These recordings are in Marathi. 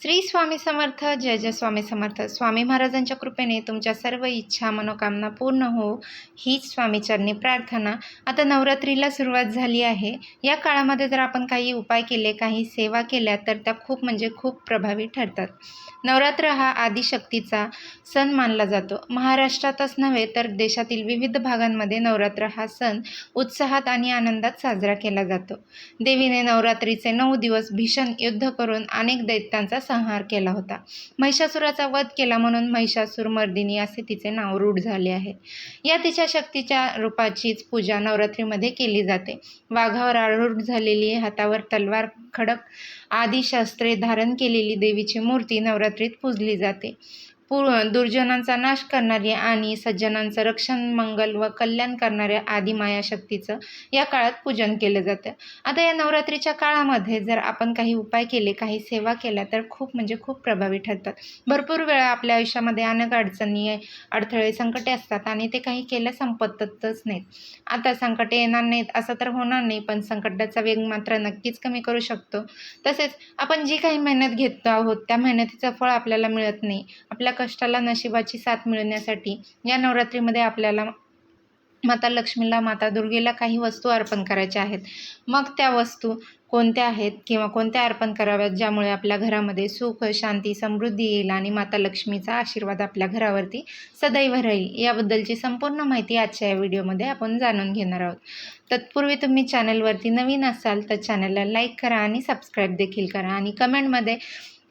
श्री स्वामी समर्थ जय जय स्वामी समर्थ. स्वामी महाराजांच्या कृपेने तुमच्या सर्व इच्छा मनोकामना पूर्ण हो हीच स्वामीचरणी प्रार्थना. आता नवरात्रीला सुरुवात झाली आहे. या काळामध्ये जर आपण काही उपाय केले काही सेवा केल्या तर त्या खूप म्हणजे खूप प्रभावी ठरतात. नवरात्र हा आदिशक्तीचा सण मानला जातो. महाराष्ट्रातच नव्हे तर देशातील विविध भागांमध्ये नवरात्र हा सण उत्साहात आणि आनंदात साजरा केला जातो. देवीने नवरात्रीचे नऊ दिवस भीषण युद्ध करून अनेक दैत्यांचा संहार केला होता. महिषासुराचा वध केला म्हणून महिषासूर मर्दिनी असे तिचे नाव रूढ झाले आहे. या तिच्या शक्तीच्या रूपाचीच पूजा नवरात्रीमध्ये केली जाते. वाघावर आरूढ झालेली हातावर तलवार खडक आदी शस्त्रे धारण केलेली देवीची मूर्ती नवरात्रीत पूजली जाते. पू दुर्जनांचा नाश करणारी आणि सज्जनांचं रक्षण मंगल व कल्याण करणाऱ्या आदिमाया शक्तीचं या काळात पूजन केलं जातं. आता या नवरात्रीच्या काळामध्ये जर आपण काही उपाय केले काही सेवा केल्या तर खूप म्हणजे खूप प्रभावी ठरतात. भरपूर वेळा आपल्या आयुष्यामध्ये अनेक अडचणी अडथळे संकटे असतात आणि ते काही केल्या संपतच नाहीत. आता संकटे येणार नाहीत असं तर होणार नाही पण संकटाचा वेग मात्र नक्कीच कमी करू शकतो. तसेच आपण जी काही मेहनत घेतो आहोत त्या मेहनतीचं फळ आपल्याला मिळत नाही. आपल्या कष्टाला नशिबाची साथ मिळण्यासाठी या नवरात्रीमध्ये आपल्याला माता लक्ष्मीला माता दुर्गेला काही वस्तू अर्पण करायच्या आहेत. मग त्या वस्तू कोणत्या आहेत किंवा कोणत्या अर्पण कराव्यात ज्यामुळे आपल्या घरामध्ये सुख शांती समृद्धी येईल आणि माता लक्ष्मीचा आशीर्वाद आपल्या घरावरती सदैव राहील? याबद्दलची संपूर्ण माहिती आजच्या या व्हिडिओमध्ये आपण जाणून घेणार आहोत. तत्पूर्वी तुम्ही चॅनलवरती नवीन असाल तर चॅनलला लाईक करा आणि सबस्क्राईब देखील करा आणि कमेंटमध्ये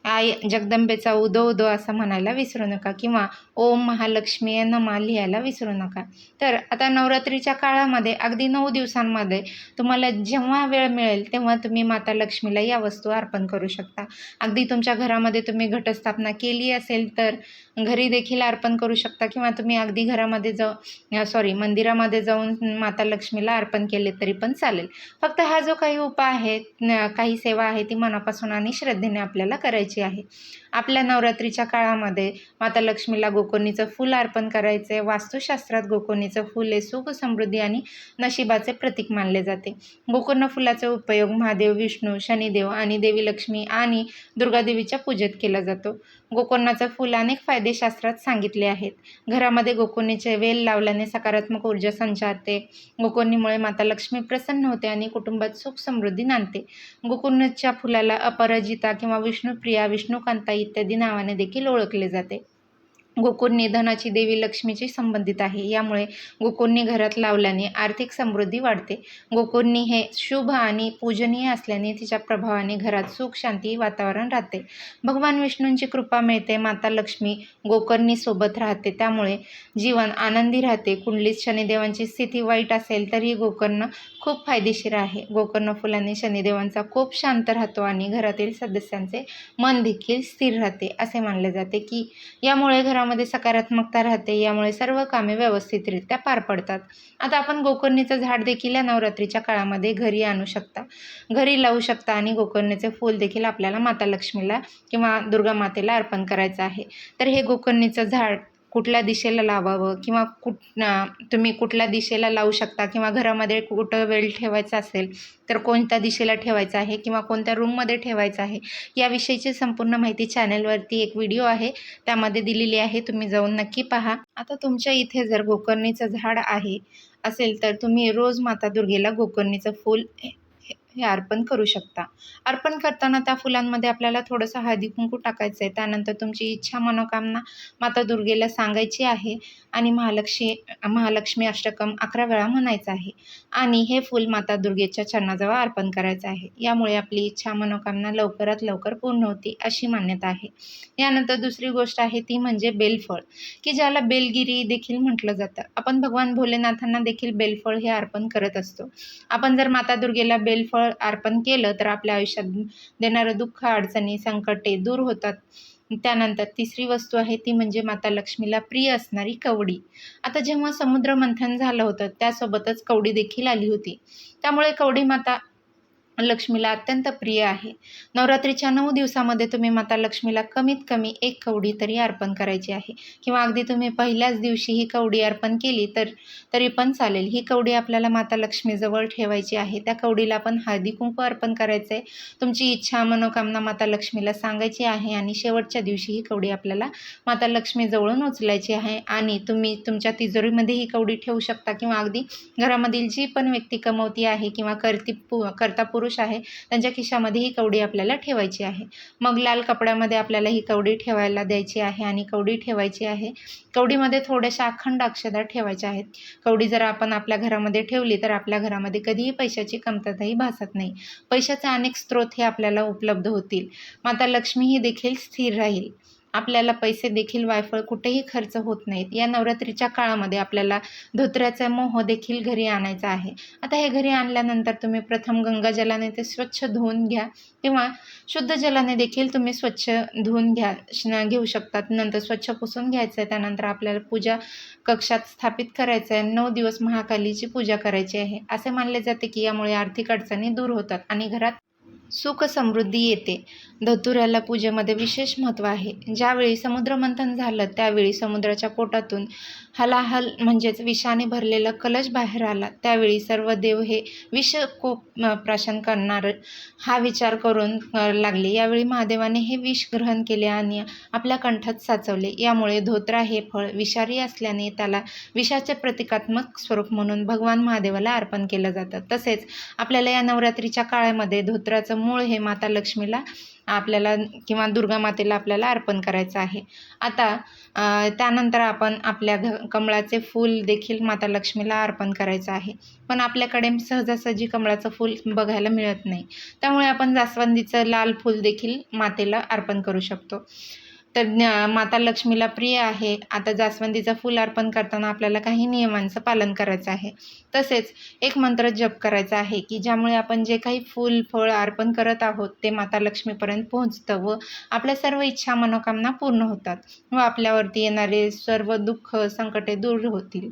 आई जगदंबेचा उदो उदो असं म्हणायला विसरू नका. किंवा ओम महालक्ष्मी नमा लिहायला विसरू नका. तर आता नवरात्रीच्या काळामध्ये अगदी नऊ दिवसांमध्ये तुम्हाला जेव्हा वेळ मिळेल तेव्हा तुम्ही माता लक्ष्मीला या वस्तू अर्पण करू शकता. अगदी तुमच्या घरामध्ये तुम्ही घटस्थापना केली असेल तर घरी देखील अर्पण करू शकता किंवा तुम्ही अगदी घरामध्ये जाऊ सॉरी मंदिरामध्ये जाऊन माता लक्ष्मीला अर्पण केले तरी पण चालेल. फक्त हा जो काही उपाय आहे काही सेवा आहे ती मनापासून आणि श्रद्धेने आपल्याला करायची आहे. आपल्या नवरात्रीच्या काळामध्ये माता लक्ष्मीला गोकर्णीचं फूल अर्पण करायचे. वास्तुशास्त्रात गोकर्णीचं फूल हे सुख समृद्धी आणि नशिबाचे प्रतीक मानले जाते. गोकर्ण फुलाचा उपयोग महादेव विष्णू शनिदेव आणि देवी लक्ष्मी आणि दुर्गादेवीच्या पूजेत केला जातो. गोकर्णाचं फूल अनेक फायदे शास्त्रात सांगितले आहेत. घरामध्ये गोकर्णीचे वेल लावल्याने सकारात्मक ऊर्जा संचारते. गोकर्णीमुळे माता लक्ष्मी प्रसन्न होते आणि कुटुंबात सुख समृद्धी नांदते. गोकर्णच्या फुलाला अपराजिता किंवा विष्णुप्रिया विष्णुकांता इत्यादी नावाने देखील ओळखले जाते. गोकुर्णी धनाची देवी लक्ष्मीशी संबंधित आहे. यामुळे गोकुर्णी घरात लावल्याने आर्थिक समृद्धी वाढते. गोकुर्णी हे शुभ आणि पूजनीय असल्याने तिच्या प्रभावाने घरात सुख शांती वातावरण राहते. भगवान विष्णूंची कृपा मिळते माता लक्ष्मी गोकर्णी सोबत राहते. त्यामुळे जीवन आनंदी राहते. कुंडलीत शनिदेवांची स्थिती वाईट असेल तरी गोकर्ण खूप फायदेशीर आहे. गोकर्ण फुलाने शनिदेवांचा खूप शांत राहतो आणि घरातील सदस्यांचे मन देखील स्थिर राहते. असे मानले जाते की यामुळे घरा मध्ये सकारात्मकता राहते यामुळे सर्व कामे व्यवस्थितरित्या पार पडतात. आता आपण गोकर्णीचं झाड देखील या नवरात्रीच्या काळामध्ये घरी आणू शकता. घरी लावू शकता आणि गोकर्णीचे फूल देखील आपल्याला माता लक्ष्मीला किंवा दुर्गा मातेला अर्पण करायचं आहे. तर हे गोकर्णीचं झाड कुठल्या दिशेला लावावं किंवा कुठ तुम्ही कुठल्या दिशेला लावू शकता किंवा घरामध्ये कुठं वेळ ठेवायचा असेल तर कोणत्या दिशेला ठेवायचं आहे किंवा कोणत्या रूममध्ये ठेवायचं आहे याविषयीची संपूर्ण माहिती चॅनलवरती एक व्हिडिओ आहे त्यामध्ये दिलेली आहे तुम्ही जाऊन नक्की पहा. आता तुमच्या इथे जर गोकर्णीचं झाड आहे असेल तर तुम्ही रोज माता दुर्गेला गोकर्णीचं फूल हे अर्पण करू शकता. अर्पण करताना त्या फुलांमध्ये आपल्याला थोडंसं हळदी कुंकू टाकायचं आहे. त्यानंतर तुमची इच्छा मनोकामना माता दुर्गेला सांगायची आहे आणि महालक्ष्मी महालक्ष्मी अष्टकम अकरा वेळा म्हणायचं आहे. आणि हे फूल माता दुर्गेच्या चरणाजवळ अर्पण करायचं आहे. यामुळे आपली इच्छा मनोकामना लवकरात लवकर पूर्ण होती अशी मान्यता आहे. यानंतर दुसरी गोष्ट आहे ती म्हणजे बेलफळ की ज्याला बेलगिरी देखील म्हटलं जातं. आपण भगवान भोलेनाथांना देखील बेलफळ हे अर्पण करत असतो. आपण जर माता दुर्गेला बेलफळ फळ अर्पण केलं तर आपल्या आयुष्यात देणारं दुःख अडचणी संकटे दूर होतात. त्यानंतर तिसरी वस्तू आहे ती म्हणजे माता लक्ष्मीला प्रिय असणारी कवडी. आता जेव्हा समुद्र मंथन झालं होतं त्यासोबतच कवडी देखील आली होती. त्यामुळे कवडी माता लक्ष्मीला अत्यंत प्रिय आहे. नवरात्रीच्या नऊ दिवसामध्ये तुम्ही माता लक्ष्मीला कमीत कमी एक कवडी तरी अर्पण करायची आहे. किंवा अगदी तुम्ही पहिल्याच दिवशी ही कवडी अर्पण केली तर तरी पण चालेल. ही कवडी आपल्याला माता लक्ष्मीजवळ ठेवायची आहे. त्या कवडीला आपण हळदी कुंकू अर्पण करायचं आहे तुमची इच्छा मनोकामना माता लक्ष्मीला सांगायची आहे आणि शेवटच्या दिवशी ही कवडी आपल्याला माता लक्ष्मीजवळून उचलायची आहे. आणि तुम्ही तुमच्या तिजोरीमध्ये ही कवडी ठेवू शकता किंवा अगदी घरामधील जी पण व्यक्ती कमवती आहे किंवा करती पु करता पुरुष आहे त्यांच्या खिशामध्ये ही कवडी आपल्याला ठेवायची आहे. मग लाल कपड्यामध्ये आपल्याला ही कवडी ठेवायला द्यायची आहे आणि कवडी ठेवायची आहे. कवडीमध्ये थोड्याशा अखंड अक्षदा ठेवायच्या आहेत. कवडी जर आपण आपल्या घरामध्ये ठेवली तर आपल्या घरामध्ये कधीही पैशाची कमतरताही भासत नाही. पैशाचे अनेक स्रोत हे आपल्याला उपलब्ध होतील. माता लक्ष्मी ही देखील स्थिर राहील. आपल्याला पैसे देखील वायफळ कुठेही खर्च होत नाहीत. या नवरात्रीच्या काळामध्ये आपल्याला धोत्र्याचा मोह देखील घरी आणायचा आहे. आता हे घरी आणल्यानंतर तुम्ही प्रथम गंगाजलाने ते स्वच्छ धुवून घ्या किंवा शुद्ध जलाने देखील तुम्ही स्वच्छ धुवून घ्या घेऊ शकतात. नंतर स्वच्छ पुसून घ्यायचं आहे त्यानंतर आपल्याला पूजा कक्षात स्थापित करायचं आहे नऊ दिवस महाकालीची पूजा करायची आहे. असे मानले जाते की यामुळे आर्थिक अडचणी दूर होतात आणि घरात सुख समृद्धी येते. धतुऱ्याला पूजेमध्ये विशेष महत्त्व आहे. ज्यावेळी समुद्रमंथन झालं त्यावेळी समुद्राच्या पोटातून हलाहल म्हणजेच विषाने भरलेला कलश बाहेर आला. त्यावेळी सर्व देव हे विष को प्राशन करणार हा विचार करून लागले. यावेळी महादेवाने हे विष ग्रहण केले आणि आपल्या कंठात साचवले. यामुळे धोत्रा हे फळ विषारी असल्याने त्याला विषाचे प्रतिकात्मक स्वरूप म्हणून भगवान महादेवाला अर्पण केलं जातं. तसेच आपल्याला या नवरात्रीच्या काळामध्ये धोत्राचं मूळ हे माता लक्ष्मीला आपल्याला किंवा दुर्गा मातेला आपल्याला अर्पण करायचं आहे. आता त्यानंतर आपण आपल्या घ कमळाचे फूल देखील माता लक्ष्मीला अर्पण करायचं आहे. पण आपल्याकडे सहजासहजी कमळाचं फूल बघायला मिळत नाही. त्यामुळे आपण जास्वंदीचं लाल फूल देखील मातेला अर्पण करू शकतो. तर माता लक्ष्मीला प्रिय आहे. आता जास्वंदीचं फूल अर्पण करताना आपल्याला काही नियमांचं पालन करायचं आहे. तसेच एक मंत्र जप करायचा आहे की ज्यामुळे आपण जे काही फूल फळ अर्पण करत आहोत ते माता लक्ष्मीपर्यंत पोहोचतं व आपल्या सर्व इच्छा मनोकामना पूर्ण होतात व आपल्यावरती येणारे सर्व दुःख संकटे दूर होतील.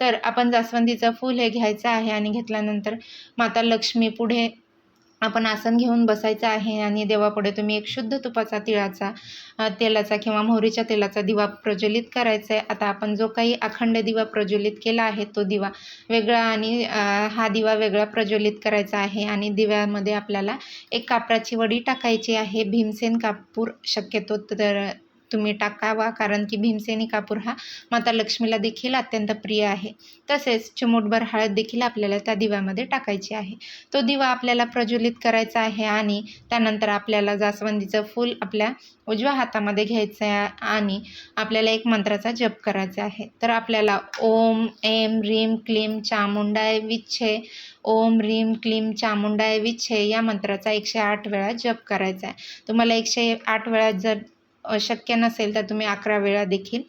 तर आपण जास्वंदीचं फूल हे घ्यायचं आहे आणि घेतल्यानंतर माता लक्ष्मी पुढे आपण आसन घेऊन बसायचं आहे आणि देवापुढे तुम्ही एक शुद्ध तुपाचा तिळाचा तेलाचा किंवा मोहरीच्या तेलाचा दिवा प्रज्वलित करायचा आहे आता आपण जो काही अखंड दिवा प्रज्वलित केला आहे तो दिवा वेगळा आणि हा दिवा वेगळा प्रज्वलित करायचा आहे आणि दिव्यामध्ये आपल्याला एक कापराची वडी टाकायची आहे. भीमसेन कापूर शक्यतो तर तुम्ही टाकावा कारण की भीमसेनी कापूर हा माता लक्ष्मीला देखील अत्यंत प्रिय आहे. तसेच चिमूटभर हळद देखील आपल्याला त्या दिव्यामध्ये टाकायची आहे. तो दिवा आपल्याला प्रज्वलित करायचा आहे आणि त्यानंतर आपल्याला जास्वंदीचं फूल आपल्या उजव्या हातामध्ये घ्यायचं आहे आणि आपल्याला एक मंत्राचा जप करायचा आहे. तर आपल्याला ओम एम रीम क्लीम चामुंडाय विच्छे ओम रीम क्लीम चामुंडाय विच्छे या मंत्राचा एकशे आठ वेळा जप करायचा आहे. तुम्हाला एकशे आठ वेळा जर शक्य नसेल तर तुम्ही अकरा वेळा देखील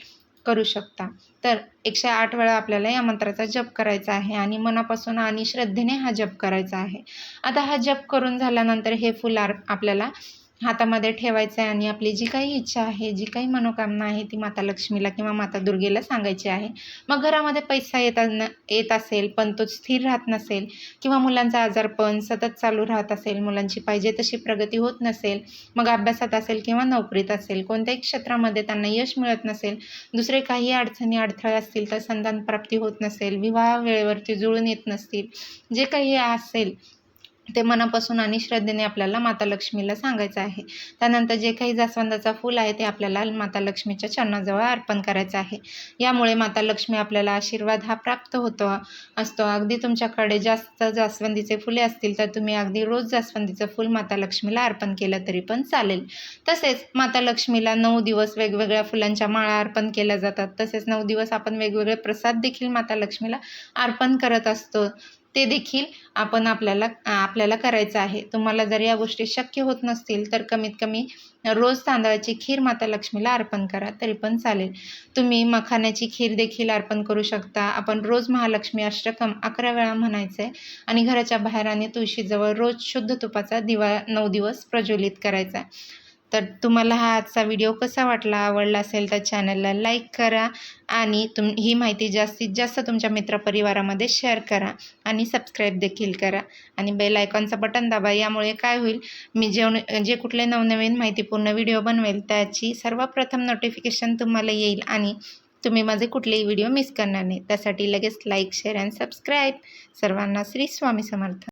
करू शकता. तर एकशे आठ वेळा आपल्याला या मंत्राचा जप करायचा आहे आणि मनापासून आणि श्रद्धेने हा जप करायचा आहे. आता हा जप करून झाल्यानंतर हे फुल आपल्याला हातामध्ये ठेवायचं आहे आणि आपली जी काही इच्छा आहे जी काही मनोकामना आहे ती माता लक्ष्मीला किंवा माता दुर्गेला सांगायची आहे. मग घरामध्ये पैसा येत येत असेल पण तो स्थिर राहत नसेल किंवा मुलांचा आजारपण सतत चालू राहत असेल मुलांची पाहिजे तशी प्रगती होत नसेल मग अभ्यासात असेल किंवा नोकरीत असेल कोणत्याही क्षेत्रामध्ये त्यांना यश मिळत नसेल दुसरे काही अडचणी अडथळे असतील तर संतान प्राप्ती होत नसेल विवाह वेळेवरती जुळून येत नसतील जे काही असेल ते मनापासून आणि श्रद्धेने आपल्याला माता लक्ष्मीला सांगायचं आहे. त्यानंतर जे काही जास्वंदाचं फूल आहे ते आपल्याला माता लक्ष्मीच्या चरणाजवळ अर्पण करायचं आहे. यामुळे माता लक्ष्मी आपल्याला आशीर्वाद हा प्राप्त होतो असतो. अगदी तुमच्याकडे जास्त जास्वंदीचे फुले असतील तर तुम्ही अगदी रोज जास्वंदीचं फूल माता लक्ष्मीला अर्पण केलं तरी पण चालेल. तसेच माता लक्ष्मीला नऊ दिवस वेगवेगळ्या फुलांच्या माळा अर्पण केल्या जातात. तसेच नऊ दिवस आपण वेगवेगळे प्रसाद देखील माता लक्ष्मीला अर्पण करत असतो. ते देखील आपण आपल्याला आपल्याला करायचं आहे. तुम्हाला जर या गोष्टी शक्य होत नसतील तर कमीत कमी रोज तांदळाची खीर माता लक्ष्मीला अर्पण करा तरी पण चालेल. तुम्ही मखाण्याची खीर देखील अर्पण करू शकता. आपण रोज महालक्ष्मी अष्टकम अकरा वेळा म्हणायचं आहे आणि घराच्या बाहेर आणि तुळशीजवळ रोज शुद्ध तुपाचा दिवा नऊ दिवस प्रज्वलित करायचा आहे. तर तुम्हाला हा आजचा व्हिडिओ कसा वाटला आवडला असेल तर चॅनलला लाईक करा आणि तुम ही माहिती जास्तीत जास्त तुमच्या मित्रपरिवारामध्ये शेअर करा आणि सबस्क्राईब देखील करा. आणि बेल आयकॉनचं बटन दाबा यामुळे काय होईल मी जेवण जे कुठले नवनवीन माहितीपूर्ण व्हिडिओ बनवेल त्याची सर्वप्रथम नोटिफिकेशन तुम्हाला येईल आणि तुम्ही माझे कुठलेही व्हिडिओ मिस करणार नाही. त्यासाठी लगेच लाईक शेअर अँड सबस्क्राईब सर्वांना श्री स्वामी समर्थ.